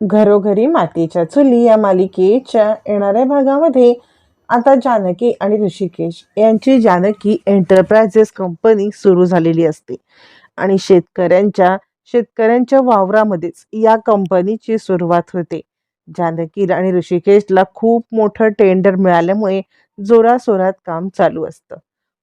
घरोघरी मातीच्या चुली या मालिकेच्या येणाऱ्या भागामध्ये आता जानकी आणि ऋषिकेश यांची जानकी एंटरप्राइजेस कंपनी सुरू झालेली असते. आणि शेतकऱ्यांच्या शेतकऱ्यांच्या वावरामध्येच या कंपनीची सुरुवात होते. जानकी आणि ऋषिकेशला खूप मोठं टेंडर मिळाल्यामुळे जोरासोरात काम चालू असतं.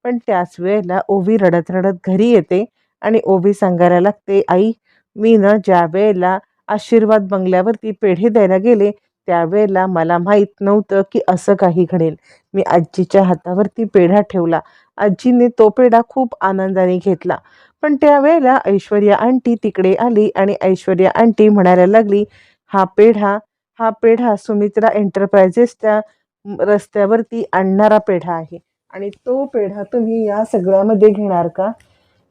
पण त्याच वेळेला ओवी रडत रडत घरी येते आणि ओवी सांगायला लागते आई मी ना ज्या वेळेला आशीर्वाद बंगल्यावरती पेढे द्यायला गेले त्यावेळेला मला माहीत नव्हतं की असं काही घडेल. मी आजीच्या हातावरती पेढा ठेवला. आजीने तो पेढा खूप आनंदाने घेतला. पण त्यावेळेला ऐश्वर्या आंटी तिकडे आली आणि ऐश्वर्या आंटी म्हणायला लागली हा पेढा हा पेढा सुमित्रा एंटरप्रायझेसच्या रस्त्यावरती आणणारा पेढा आहे. आणि तो पेढा तुम्ही या सगळ्यामध्ये घेणार का?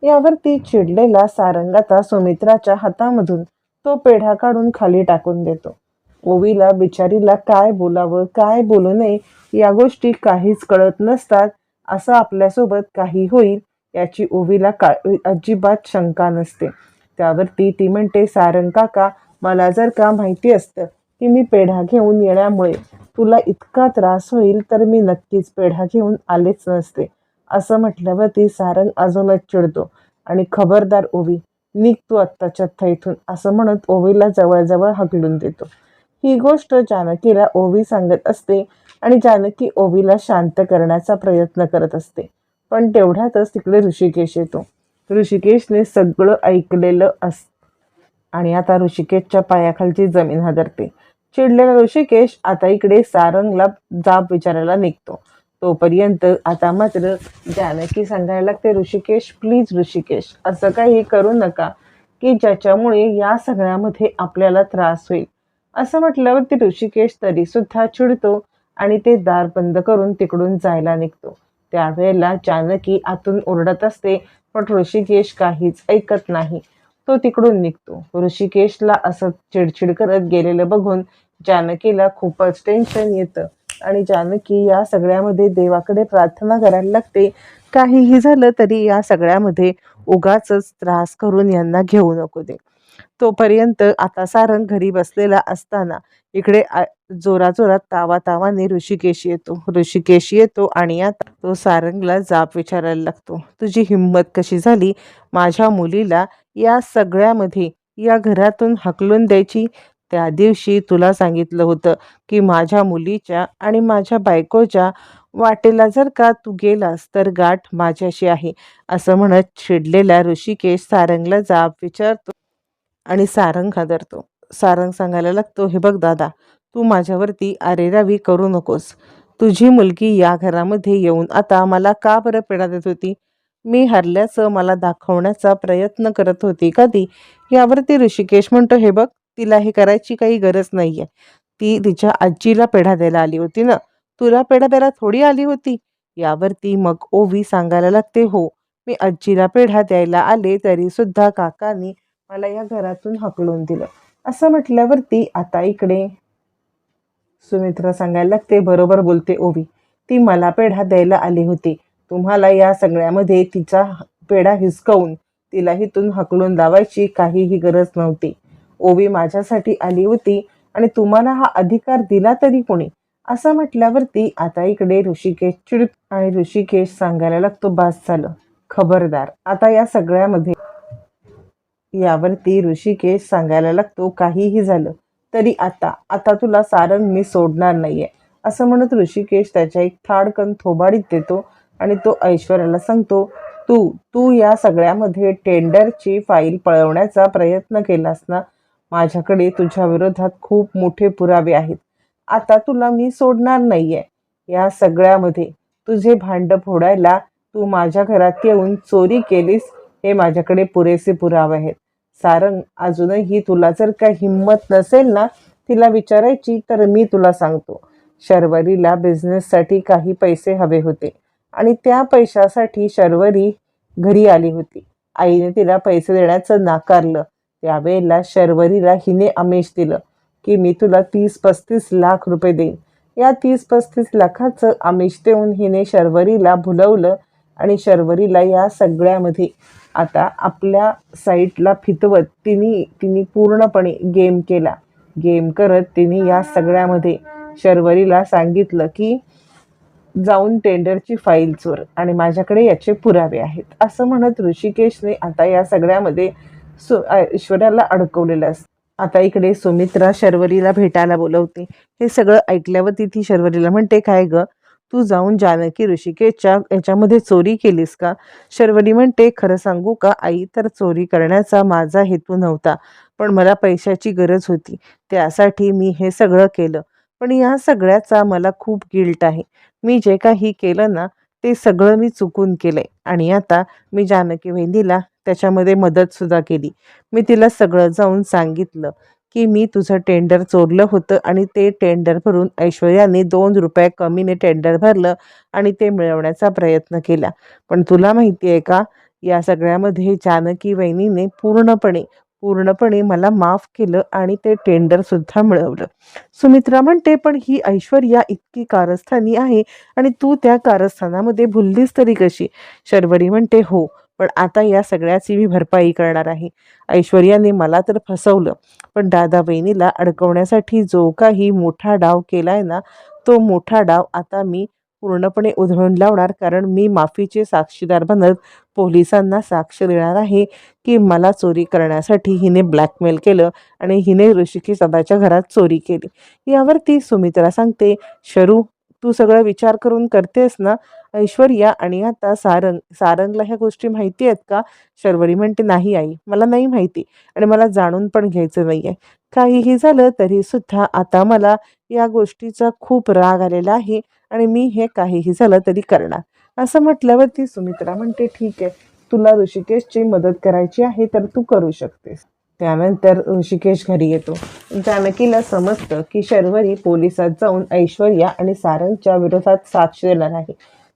यावरती चिडलेला सारंगाचा सुमित्राच्या हातामधून तो पेढा काढून खाली टाकून देतो. ओवीला बिचारीला काय बोलावं काय बोलू नये या गोष्टी काहीच कळत नसतात. असं आपल्यासोबत काही होईल याची ओवीला का अजिबात शंका नसते. त्यावरती ती म्हणते सारंग काका मला जर का माहिती असतं की मी पेढा घेऊन येण्यामुळे तुला इतका त्रास होईल तर मी नक्कीच पेढा घेऊन आलेच नसते. असं म्हटल्यावरती सारंग अजूनच चिडतो. आणि खबरदार ओवी निघ तू आत्ताच्या आत्ता इथून. असं म्हणत ओवीला जवळजवळ हकलून देतो. ही गोष्ट जानकीला ओवी सांगत असते आणि जानकी ओवीला शांत करण्याचा प्रयत्न करत असते. पण तेवढ्यातच तिकडे ऋषिकेश येतो. ऋषिकेशने सगळं ऐकलेलं अस आणि आता ऋषिकेशच्या पायाखालची जमीन हादरते. चिडलेला ऋषिकेश आता इकडे सारंगला जाब विचारायला निघतो. तोपर्यंत आता मात्र जानकी सांगायला लागते ऋषिकेश प्लीज ऋषिकेश असं काही करू नका की ज्याच्यामुळे या सगळ्यामध्ये आपल्याला त्रास होईल. असं म्हटल्यावरती ऋषिकेश तरी सुद्धा चिडतो आणि ते दार बंद करून तिकडून जायला निघतो. त्यावेळेला जानकी आतून ओरडत असते पण ऋषिकेश काहीच ऐकत नाही. तो तिकडून निघतो. ऋषिकेशला असं चिडचिड करत गेलेलं बघून जानकीला खूपच टेन्शन येतं. आणि जानकी या सगळ्यामध्ये देवाकडे प्रार्थना करायला लागते. काहीही झालं तरी या सगळ्यामध्ये उगाच त्रास करून यांना घेऊ नको दे. तोपर्यंत आता सारंग घरी बसलेला असताना इकडे जोराजोरात तावा तावाने ऋषिकेश येतो. ऋषिकेश येतो आणि आता तो सारंगला जाप विचारायला लागतो. तुझी हिंमत कशी झाली? माझ्या मुलीला या सगळ्यामध्ये या घरातून हकलून द्यायची? त्या दिवशी तुला सांगितलं होतं की माझ्या मुलीच्या आणि माझ्या बायकोच्या वाटेला जर का तू गेलास तर गाठ माझ्याशी आहे असं म्हणत चिडलेला ऋषिकेश सारंगला जाब विचारतो आणि सारंग हादरतो. सारंग सांगायला लागतो हे बघ दादा तू माझ्यावरती अरेरावी करू नकोस. तुझी मुलगी या घरामध्ये येऊन आता मला का बरं पेढा देत होती? मी हरल्याचं मला दाखवण्याचा प्रयत्न करत होती का ती? यावरती ऋषिकेश म्हणतो हे बघ तिला हे करायची काही गरज नाही आहे ती तिच्या आजीला पेढा द्यायला आली होती ना. तुला पेढा द्यायला थोडी आली होती? यावरती मग ओवी सांगायला लागते हो मी आजीला पेढा द्यायला आले तरी सुद्धा काकांनी मला या घरातून हकलून दिलं. असं म्हटल्यावरती आता इकडे सुमित्रा सांगायला लागते बरोबर बोलते ओवी. ती मला पेढा द्यायला आली होती. तुम्हाला या सगळ्यामध्ये तिचा पेढा हिसकवून तिला हिथून हकलून लावायची काहीही गरज नव्हती. ओवी माझ्यासाठी आली होती आणि तुम्हाला हा अधिकार दिला तरी कोणी? असं म्हटल्यावरती आता इकडे ऋषिकेश चिडत आणि ऋषिकेश सांगायला लागतो बास झालं. खबरदार. आता या सगळ्यामध्ये यावरती ऋषिकेश सांगायला लागतो काहीही झालं तरी आता आता तुला सारंग मी सोडणार नाहीये. असं म्हणत ऋषिकेश त्याच्या एक थाडकन थोबाडीत देतो आणि तो ऐश्वर्याला सांगतो तू तू या सगळ्यामध्ये टेंडरची फाईल पळवण्याचा प्रयत्न केलास ना माझ्याकडे तुझ्या विरोधात खूप मोठे पुरावे आहेत. आता तुला मी सोडणार नाहीये. या सगळ्यामध्ये तुझे भांड फोडायला तू माझ्या घरात येऊन चोरी केलीस हे माझ्याकडे पुरेसे पुरावे आहेत. सारंग अजूनही तुला जर काही हिंमत नसेल ना तिला विचारायची तर मी तुला सांगतो. शर्वरीला बिझनेससाठी काही पैसे हवे होते आणि त्या पैशासाठी शर्वरी घरी आली होती. आईने तिला पैसे देण्याचं नाकारलं. त्यावेळेला शर्वरीला हिने आमिष दिलं की मी तुला तीस पस्तीस लाख रुपये देईन. या तीस पस्तीस लाखाचं आमिष देऊन हिने शर्वरीला भुलवलं आणि शर्वरीला या सगळ्यामध्ये आता आपल्या साईटला फितवत तिने तिने पूर्णपणे गेम केला. गेम करत तिने या सगळ्यामध्ये शर्वरीला सांगितलं की जाऊन टेंडरची फाईल चोर आणि माझ्याकडे याचे पुरावे आहेत. असं म्हणत ऋषिकेशने आता या सगळ्यामध्ये सु ऐश्वर्याला अडकवलेलं असतं. आता इकडे सुमित्रा शर्वरीला भेटायला बोलवते. हे सगळं ऐकल्यावर ती ती शर्वरीला म्हणते काय ग? तू जाऊन जानकी ऋषिकेच्या याच्यामध्ये चोरी केलीस का? शर्वरी म्हणते खरं सांगू का आई? तर चोरी करण्याचा माझा हेतू नव्हता पण मला पैशाची गरज होती. त्यासाठी मी हे सगळं केलं. पण या सगळ्याचा मला खूप गिल्ट आहे. मी जे काही केलं ना ते सगळं मी चुकून केलंय. आणि आता मी जानकी वहिनीला त्याच्यामध्ये मदतसुद्धा केली. मी तिला सगळं जाऊन सांगितलं की मी तुझं टेंडर चोरलं होतं आणि ते टेंडर भरून ऐश्वर्याने दोन रुपये कमीने टेंडर भरलं आणि ते मिळवण्याचा प्रयत्न केला. पण तुला माहिती आहे का या सगळ्यामध्ये जानकी वहिनीने पूर्णपणे पूर्णपणे मला माफ केलं आणि ते टेंडरसुद्धा मिळवलं. सुमित्रा म्हणते पण ही ऐश्वर्या इतकी कारस्थानी आहे आणि तू त्या कारस्थानामध्ये भुललीस तरी कशी? शर्वरी म्हणते हो पण आता या सगळ्याची मी भरपाई करणार आहे. ऐश्वर्याने मला तर फसवलं पण दादा बहिणीला अडकवण्यासाठी जो काही मोठा डाव केलाय ना तो मोठा डाव आता मी पूर्णपणे उधळून लावणार कारण मी माफीचे साक्षीदार बनत पोलिसांना साक्ष देणार आहे की मला चोरी करण्यासाठी हिने ब्लॅकमेल केलं आणि हिने ऋषिकेश दादाच्या घरात चोरी केली. यावरती सुमित्रा सांगते शरू तू सगळं विचार करून करतेस ना ऐश्वर्या आणि आता सारंग सारंगला ह्या गोष्टी माहिती आहेत का? शर्वरी म्हणते नाही आई मला नाही माहिती आणि मला जाणून पण घ्यायचं नाही आहे काहीही झालं तरी सुद्धा आता मला या गोष्टीचा खूप राग आलेला आहे आणि मी हे काहीही झालं तरी करणार. असं म्हटल्यावरती सुमित्रा म्हणते ठीक आहे तुला ऋषिकेशची मदत करायची आहे तर तू करू शकतेस. त्यानंतर ऋषिकेश घरी येतो. जानकीला समजतं की शर्वरी पोलिसात जाऊन ऐश्वर्या आणि सारंगच्या विरोधात साक्ष देणार आहे.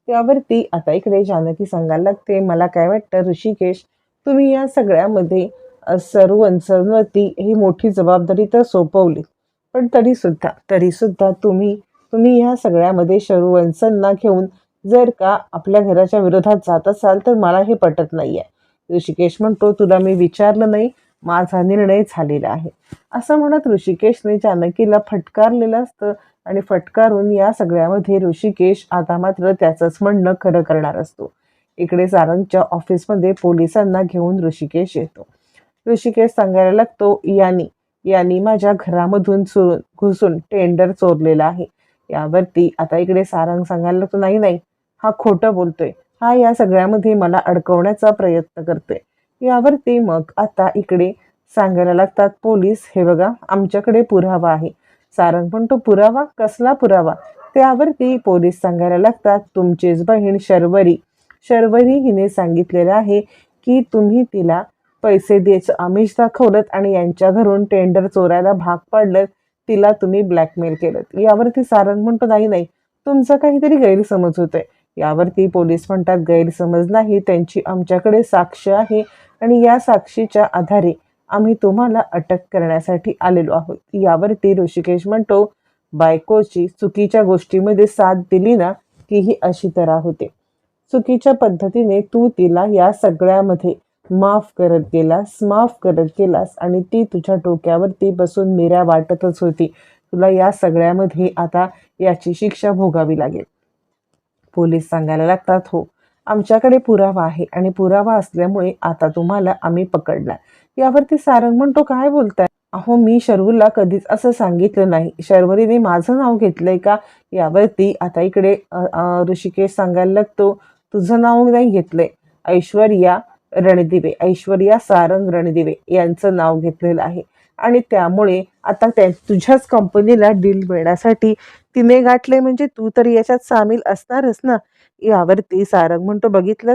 त्यावरती आता इकडे जानकी सांगायला लागते मला काय वाटतं ऋषिकेश तुम्ही या सगळ्यामध्ये अ, ही मोठी जबाबदारी तर सोपवली पण तरीसुद्धा तरीसुद्धा तुम्ही तुम्ही या सगळ्यामध्ये शरुवंशांना घेऊन जर का आपल्या घराच्या विरोधात जात असाल तर मला हे पटत नाही आहे ऋषिकेश म्हणतो तुला मी विचारलं नाही माझा निर्णय झालेला आहे. असं म्हणत ऋषिकेशने जानकीला फटकारलेलं असतं आणि फटकारून या सगळ्यामध्ये ऋषिकेश आता मात्र त्याचंच म्हणणं खरं करणार असतो. इकडे सारंगच्या ऑफिसमध्ये पोलिसांना घेऊन ऋषिकेश येतो. ऋषिकेश सांगायला लागतो यानी यांनी माझ्या घरामधून चोरून घुसून टेंडर चोरलेला आहे. यावरती आता इकडे सारंग सांगायला लागतो नाही नाही हा खोटं बोलतोय. हा या सगळ्यामध्ये मला अडकवण्याचा प्रयत्न करतोय. यावरती मग आता इकडे सांगायला लागतात पोलीस हे बघा आमच्याकडे पुरावा आहे. सारंग पण तो पुरावा कसला पुरावा? त्यावरती पोलीस सांगायला लागतात तुमचीच बहीण शर्वरी. शर्वरी हिने सांगितलेलं आहे की तुम्ही तिला पैसे द्यायचं आमिष दाखवलं आणि यांच्या घरून टेंडर चोरायला भाग पाडलं तिला तुम्ही ब्लॅकमेल केलं यावरती सारंग म्हणतो नाही नाही तुमचा काहीतरी गैरसमज होतोय. यावरती पोलीस म्हणतात गैरसमज नाही त्यांची आमच्याकडे साक्ष आहे आणि या साक्षीच्या आधारे आम्ही तुम्हाला अटक करण्यासाठी आलेलो आहोत. यावरती ऋषिकेश म्हणतो बायकोची चुकीच्या गोष्टीमध्ये साथ दिली ना की ही अशी तऱ्हा होते. चुकीच्या पद्धतीने तू तिला या सगळ्यामध्ये माफ करत गेलास माफ करत गेलास आणि ती तुझ्या डोक्यावरती बसून मिऱ्या वाटतच होती. तुला या सगळ्यामध्ये आता याची शिक्षा भोगावी लागेल. पोलीस सांगायला लागतात हो आमच्याकडे पुरावा आहे आणि पुरावा असल्यामुळे आता तुम्हाला आम्ही पकडला. यावरती सारंग म्हणतो काय बोलताय? अहो मी शर्वूला कधीच असं सांगितलं नाही. शर्वरीने माझं नाव घेतलंय का? यावरती आता इकडे ऋषिकेश सांगायला लागतो तुझं नाव नाही घेतलंय. ऐश्वर्या रणदिवे ऐश्वर्या सारंग रणदिवे यांचं नाव घेतलेलं आहे. आणि त्यामुळे आता त्या तुझ्याच कंपनीला डील मिळण्यासाठी तिने गाठले म्हणजे तू तर याच्यात सामील असणारच ना? यावरती सारंग म्हणतो बघितलं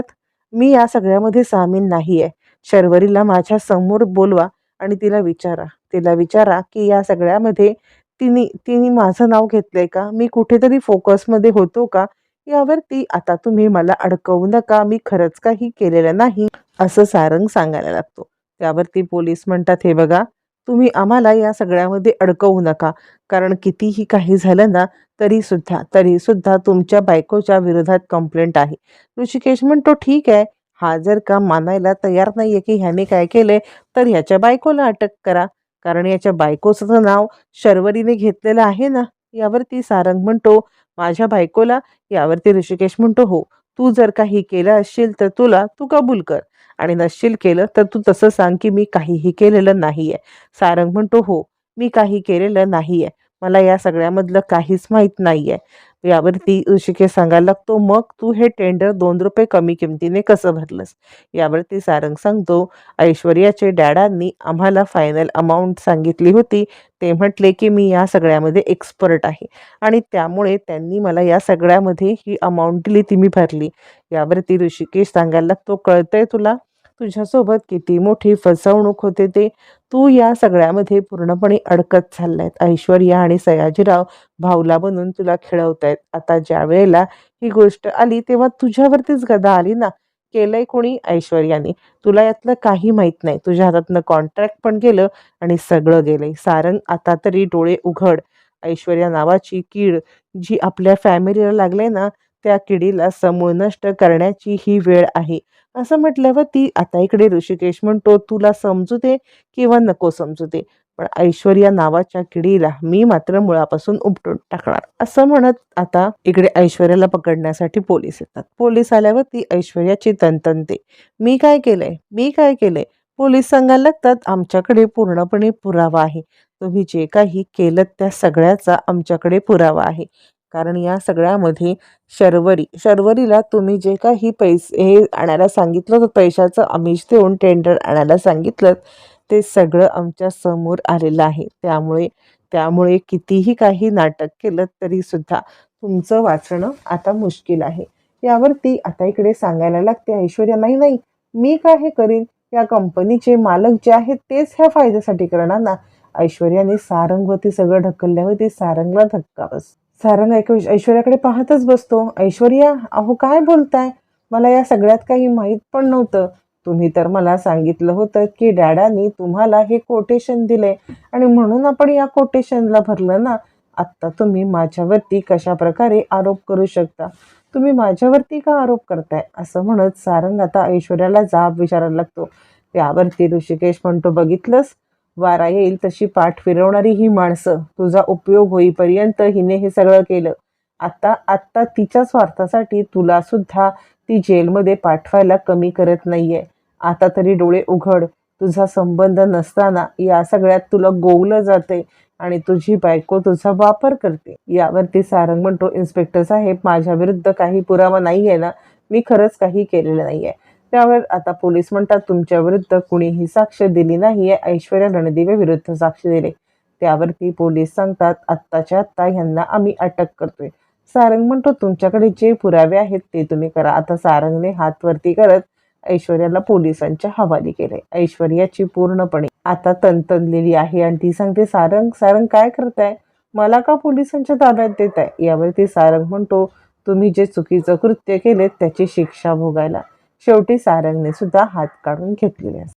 मी या सगळ्यामध्ये सामील नाही आहे शर्वरीला माझ्यासमोर बोलवा आणि तिला विचारा. तिला विचारा की या सगळ्यामध्ये तिने तिने माझं नाव घेतलंय का? मी कुठेतरी फोकसमध्ये होतो का? यावरती आता तुम्ही मला अडकवू नका. मी खरंच काही केलेलं नाही. असं सारंग सांगायला लागतो. त्यावरती पोलीस म्हणतात हे बघा तुम्ही आम्हाला या सगळ्यामध्ये अडकवू नका. कारण कितीही काही झालं ना तरी सुद्धा तरी सुद्धा तुमच्या बायकोच्या विरोधात कंप्लेंट आहे. ऋषिकेश म्हणतो ठीक आहे. हा जर का मानायला तयार नाही आहे की ह्याने काय केलंय तर ह्याच्या बायकोला अटक करा. कारण याच्या बायकोचं नाव शर्वरीने घेतलेलं आहे ना यावरती सारंग म्हणतो माझ्या बायकोला? यावरती ऋषिकेश म्हणतो हो. तू जर काही केलं असशील तर तुला तू कबूल कर. आणि नसशील केलं तर तू तसं सांग की मी काहीही केलेलं नाही आहे सारंग म्हणतो हो मी काही केलेलं नाही आहे मला या सगळ्यामधलं काहीच माहीत नाही आहे यावरती ऋषिकेश सांगायला लागतो मग तू हे टेंडर दोन रुपये कमी किमतीने कसं भरलंस? यावरती सारंग सांगतो ऐश्वर्याचे डॅडांनी आम्हाला फायनल अमाऊंट सांगितली होती. ते म्हटले की मी या सगळ्यामध्ये एक्सपर्ट आहे आणि त्यामुळे त्यांनी मला या सगळ्यामध्ये ही अमाऊंट दिली ती मी भरली. यावरती ऋषिकेश सांगायला लागतो कळतंय तुला? तुझ्यासोबत किती मोठी फसवणूक होते ते तू या सगळ्यामध्ये पूर्णपणे अडकत चाललायत ऐश्वर्या आणि सयाजीराव भावला बनून तुला खेळवतायत. आता ज्या वेळेला ही गोष्ट आली तेव्हा तुझ्यावरतीच गदा आली ना? केलंय कोणी ऐश्वर्याने? तुला यातलं काही माहीत नाही. तुझ्या हातातनं कॉन्ट्रॅक्ट पण गेलं आणि सगळं गेलंय. सारंग आता तरी डोळे उघड. ऐश्वर्या नावाची कीड जी आपल्या फॅमिलीला लागले ना त्या किडीला समूळ नष्ट करण्याची ही वेळ आहे. असं म्हटल्यावर ती आता इकडे ऋषिकेश म्हणतो तुला समजू दे किंवा नको समजू दे पण ऐश्वर्या नावाच्या किडीला मी मात्र मुळापासून उपटून टाकणार. असं म्हणत आता इकडे ऐश्वर्याला पकडण्यासाठी पोलीस येतात. पोलीस आल्यावर ती ऐश्वर्याची तनतनते. मी काय केलंय? मी काय केलंय? पोलीस सांगायला लागतात आमच्याकडे पूर्णपणे पुरावा आहे. तुम्ही जे काही केलं त्या सगळ्याचा आमच्याकडे पुरावा आहे. कारण या सगळ्यामध्ये शर्वरी शर्वरीला तुम्ही जे काही पैसे हे आणायला सांगितलं होतं पैशाचं आमिष देऊन टेंडर आणायला सांगितलं ते सगळं आमच्यासमोर आलेलं आहे. त्यामुळे त्यामुळे कितीही काही नाटक केलं तरीसुद्धा तुमचं वाचणं आता मुश्किल आहे. यावरती आता इकडे सांगायला लागते ऐश्वर्या नाही नाही मी काय हे करीन? या कंपनीचे मालक जे आहेत तेच ह्या फायद्यासाठी करणार ना? ऐश्वर्याने सारंगवरती सगळं ढकलल्यावरती सारंगला धक्का बस सारंग ऐक ऐश्वर्याकडे पाहतच बसतो. ऐश्वर्या अहो काय बोलताय? मला या सगळ्यात काही माहीत पण नव्हतं. तुम्ही तर मला सांगितलं होतं की डॅडानी तुम्हाला हे कोटेशन दिले आणि म्हणून आपण या कोटेशनला भरलं ना? आत्ता तुम्ही माझ्यावरती कशा प्रकारे आरोप करू शकता? तुम्ही माझ्यावरती का आरोप करताय? असं म्हणत सारंग आता ऐश्वर्याला जाब विचारायला लागतो. त्यावरती ऋषिकेश म्हणतो बघितलंस? वारा येईल तशी पाठ फिरवणारी ही माणसं तुझा उपयोग होईपर्यंत हिने हे सगळं केलं. आता आत्ता तिच्या स्वार्थासाठी तुला सुद्धा ती जेलमध्ये पाठवायला कमी करत नाहीये. आता तरी डोळे उघड. तुझा संबंध नसताना या सगळ्यात तुला गोवलं जाते आणि तुझी बायको तुझा वापर करते. यावरती सारंग म्हणतो इन्स्पेक्टर साहेब माझ्या विरुद्ध काही पुरावा नाही आहे ना. मी खरंच काही केलेलं नाही आहे त्यावर आता पोलीस म्हणतात तुमच्या विरुद्ध कुणीही साक्ष दिली नाही. ऐश्वर्या रणदिवे विरुद्ध साक्ष दिले. त्यावरती पोलीस सांगतात आत्ताच्या आत्ता ह्यांना आम्ही अटक करतोय. सारंग म्हणतो तुमच्याकडे जे पुरावे आहेत ते तुम्ही करा. आता सारंगने हात वरती करत ऐश्वर्याला पोलिसांच्या हवाली केले. ऐश्वर्याची पूर्णपणे आता तनतनलेली आहे आणि ती सांगते सारंग सारंग काय करताय? मला का पोलिसांच्या ताब्यात देत आहे यावरती सारंग म्हणतो तुम्ही जे चुकीचं कृत्य केले त्याची शिक्षा भोगायला शेवटी सारंगने सुद्धा हात काढून घेतलेले असतात.